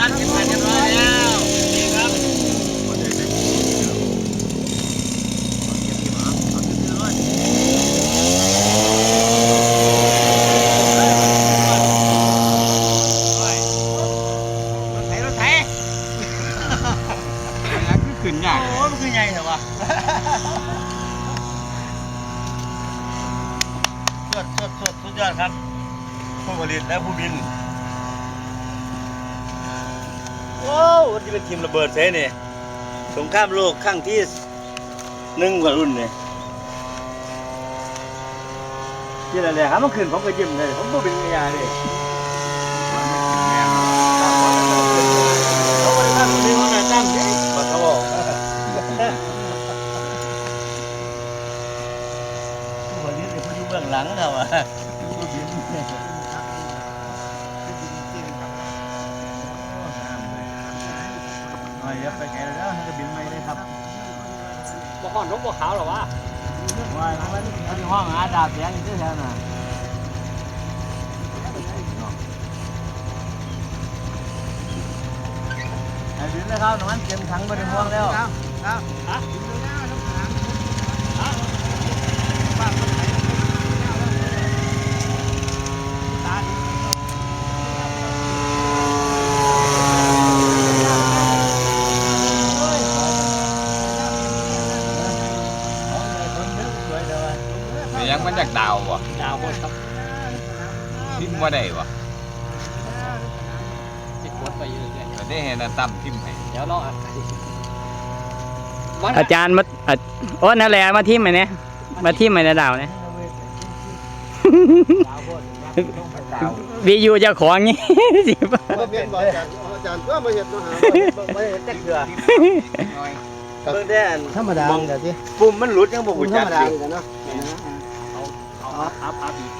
รัดเข็มขัดเรียบร้อยแล้วนี่ครับรถไถรถไถคือขึ้นยากโอ้ยมันคือใหญ่เหรอวะสุดสุดสุดสุดยอดครับผู้ผลิตและผู้บิน โอ้วันนี้เป็นทีมระเบิดเซ่เนี่ยสงครามโลกครั้งที่หนึ่งกว่ารุ่นเนี่ยที่อะไรครับเมื่อคืนผมก็ยิ้มเลยผมก็เป็นยาเลยเขาไปตั้งที่ห้องไหนตั้งดิบัตรเขาบอกผู้ผลิตหรือผู้อยู่เบื้องหลังเราอะผู้บิน ไม่ยับไปไกลแล้วให้กระบินไม่ได้ครับบ่ฮ้อนรกบ่ขาวหรอวะว่าทำไมเขาอยู่ห้องหาดาบเสียงอยู่ที่แถวน่ะไอ้บินนะครับน้ำมันเต็มถังไปในห้องแล้ว แต่ยังมันจากดาววะดาวหมดครับทิมว่าได้วะติดกดไปอยู่เรื่อยแต่ได้เห็นนะตั้มทิมให้ๆเดี๋ยวรออัดอาจารย์มาอะโอ้นั่นแหละมาทิมไหมเนี่ยมาทิมไหมนะดาวเนี่ยวีอยู่เจ้าของนี่สิบมาเปลี่ยนบ่อาจารย์อาจารย์ก็มาเห็ดมาหาไม่เห็นแจ็คเกลือน้อยเบิ่งได้อันธรรมดาเดี๋ยวสิปุ่มมันหลุดยังบ่คุหูณธรจักรมดาสิกันเนาะเอาเอาอัพอัพอีก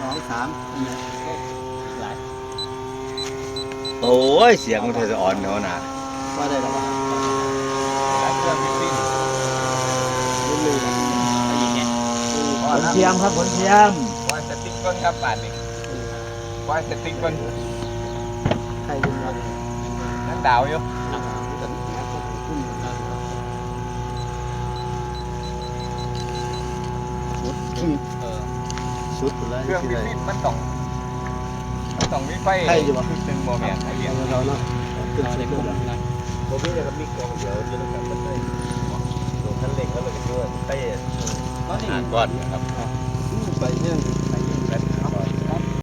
สองสามหลายโอ้ย เสียงมันเธอจะอ่อนเท่าน่ะว่าได้แล้วว่าแล้วเครื่องฟิตติ้งรุ่นหนึ่งอีกเนี่ยผลเทียมครับผลเทียมวายสติ๊กก้นครับบาทนี่วายสติ๊กก้นใครรุ่นนั้นนั่งดาวอยู่ เออชุดเลยเครื่องที่ฟิไหตนติ้งมันต้องมันต้องมีไฟใช่อยู่ปะชุดหนึ่งโมเมนต์ไอเดียเราเนาะขึ้นเอาชุได้ดคุ้มเลยนะผมนี่นะครับมีกองเดียวอยู่นะครับมันได้โดนคันเร่งแล้วเลยก็ด้วยเต้อ่านก่อนครับไปเนี่ยไป